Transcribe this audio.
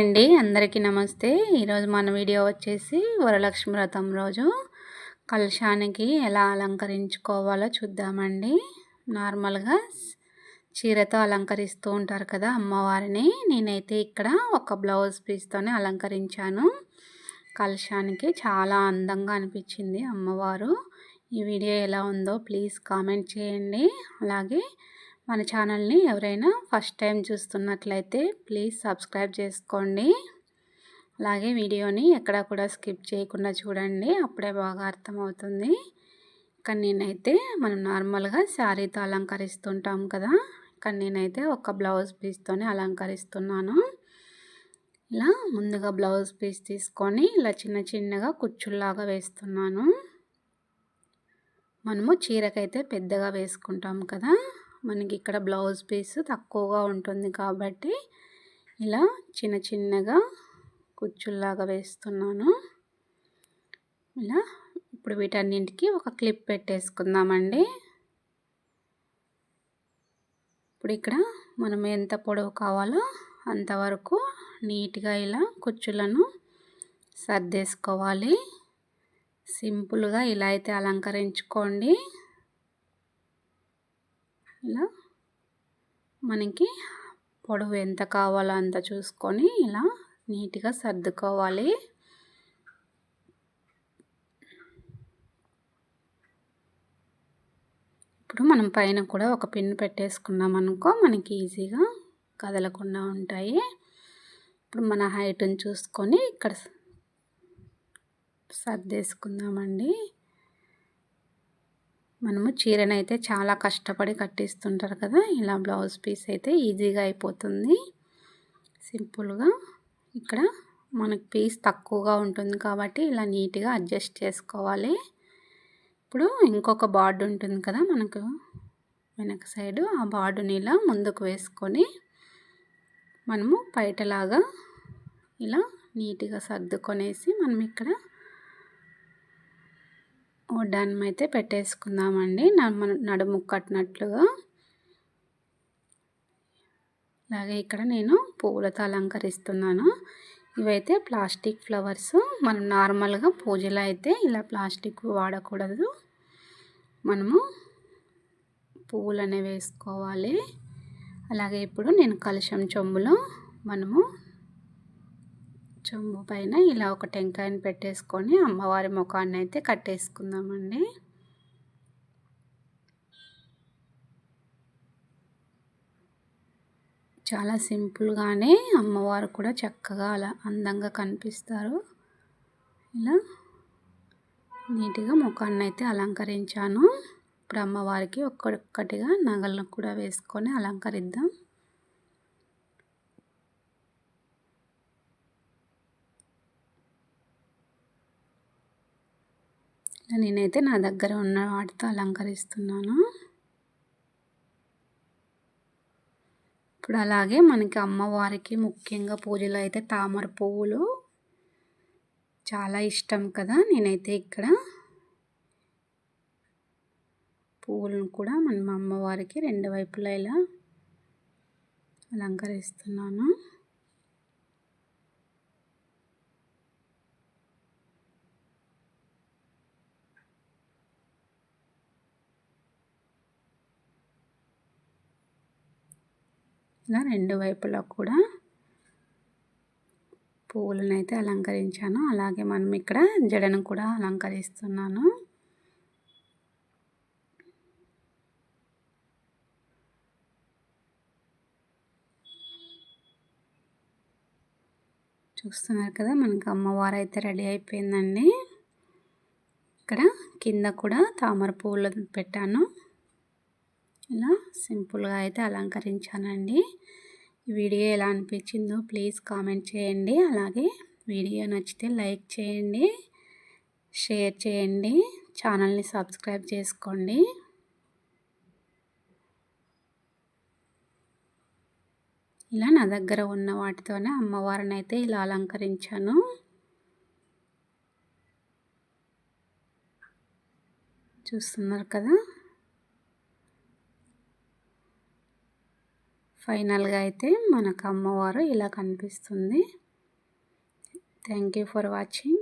అండి. అందరికీ నమస్తే. ఈరోజు మన వీడియో వచ్చేసి వరలక్ష్మి వ్రతం రోజు. కలశానికి ఎలా అలంకరించుకోవాలో చూద్దామండి. నార్మల్గా చీరతో అలంకరిస్తూ ఉంటారు కదా అమ్మవారిని. నేనైతే ఇక్కడ ఒక బ్లౌజ్ పీస్తోనే అలంకరించాను. కలశానికి చాలా అందంగా అనిపించింది అమ్మవారు. ఈ వీడియో ఎలా ఉందో ప్లీజ్ కామెంట్ చేయండి. అలాగే మన ఛానల్ని ఎవరైనా ఫస్ట్ టైం చూస్తున్నట్లయితే ప్లీజ్ సబ్స్క్రైబ్ చేసుకోండి. అలాగే వీడియోని ఎక్కడ కూడా స్కిప్ చేయకుండా చూడండి అప్పుడే బాగా అర్థమవుతుంది. ఇక్కడ నేనైతే మనం నార్మల్గా శారీతో అలంకరిస్తుంటాం కదా ఇక్కడ నేనైతే ఒక బ్లౌజ్ పీస్తోనే అలంకరిస్తున్నాను. ఇలా ముందుగా బ్లౌజ్ పీస్ తీసుకొని ఇలా చిన్న చిన్నగా కుచ్చుల్లాగా వేస్తున్నాను. మనము చీరకైతే పెద్దగా వేసుకుంటాం కదా మనకి ఇక్కడ బ్లౌజ్ పీస్ తక్కువగా ఉంటుంది కాబట్టి ఇలా చిన్న చిన్నగా కుచ్చుల్లాగా వేస్తున్నాను. ఇలా ఇప్పుడు వీటన్నింటికి ఒక క్లిప్ పెట్టేసుకుందామండి. ఇప్పుడు ఇక్కడ మనం ఎంత పొడవు కావాలో అంతవరకు నీట్గా ఇలా కుచ్చులను సర్దేసుకోవాలి. సింపుల్గా ఇలా అయితే అలంకరించుకోండి. ఇలా మనకి పొడవు ఎంత కావాలో అంత చూసుకొని ఇలా నీట్గా సర్దుకోవాలి. ఇప్పుడు మనం పైన కూడా ఒక పిన్ పెట్టేసుకున్నాం అనుకో మనకి ఈజీగా కదలకుండా ఉంటాయి. ఇప్పుడు మన హైట్ని చూసుకొని ఇక్కడ సర్దేసుకుందామండి. మనము చీరను అయితే చాలా కష్టపడి కట్టిస్తుంటారు కదా ఇలా బ్లౌజ్ పీస్ అయితే ఈజీగా అయిపోతుంది. సింపుల్గా ఇక్కడ మనకు పీస్ తక్కువగా ఉంటుంది కాబట్టి ఇలా నీట్గా అడ్జస్ట్ చేసుకోవాలి. ఇప్పుడు ఇంకొక బార్డు ఉంటుంది కదా మనకు వెనక సైడు ఆ బార్డుని ఇలా ముందుకు వేసుకొని మనము బయటలాగా ఇలా నీట్గా సర్దుకొనేసి మనం ఇక్కడ వడ్డానం అయితే పెట్టేసుకుందామండి నడుము కట్టినట్లుగా. అలాగే ఇక్కడ నేను పువ్వులతో అలంకరిస్తున్నాను. ఇవైతే ప్లాస్టిక్ ఫ్లవర్స్. మనం నార్మల్గా పూజలో అయితే ఇలా ప్లాస్టిక్ వాడకూడదు. మనము పువ్వులు అనేవి వేసుకోవాలి. అలాగే ఇప్పుడు నేను కలుషం చెంబులో మనము చెంబు పైన ఇలా ఒక టెంకాయని పెట్టేసుకొని అమ్మవారి ముఖాన్ని అయితే కట్టేసుకుందామండి. చాలా సింపుల్గానే అమ్మవారు కూడా చక్కగా అలా అందంగా కనిపిస్తారు. ఇలా నీట్గా ముఖాన్ని అయితే అలంకరించాను. ఇప్పుడు అమ్మవారికి ఒక్కొక్కటిగా నగలను కూడా వేసుకొని అలంకరిద్దాం. నేనైతే నా దగ్గర ఉన్న వాటితో అలంకరిస్తున్నాను. ఇప్పుడు అలాగే మనకి అమ్మవారికి ముఖ్యంగా పూజలు అయితే తామర పువ్వులు చాలా ఇష్టం కదా నేనైతే ఇక్కడ. పువ్వులను కూడా మన అమ్మవారికి రెండు వైపులా ఇలా అలంకరిస్తున్నాను. ఇలా రెండు వైపులా కూడా పువ్వులను అయితే అలంకరించాను. అలాగే మనం ఇక్కడ జడను కూడా అలంకరిస్తున్నాను. చూస్తున్నారు కదా మనకి అమ్మవారు అయితే రెడీ అయిపోయిందండి. ఇక్కడ కింద కూడా తామర పువ్వులు పెట్టాను. ఇలా సింపుల్గా అయితే అలంకరించానండి. వీడియో ఎలా అనిపించిందో ప్లీజ్ కామెంట్ చేయండి. అలాగే వీడియో నచ్చితే లైక్ చేయండి షేర్ చేయండి ఛానల్ని సబ్స్క్రైబ్ చేసుకోండి. ఇలా నా దగ్గర ఉన్న వాటితోనే అమ్మవారిని అయితే ఇలా అలంకరించాను. చూస్తున్నారు కదా? ఫైనల్గా అయితే మనకు అమ్మవారు ఇలా కనిపిస్తుంది. Thank you for watching.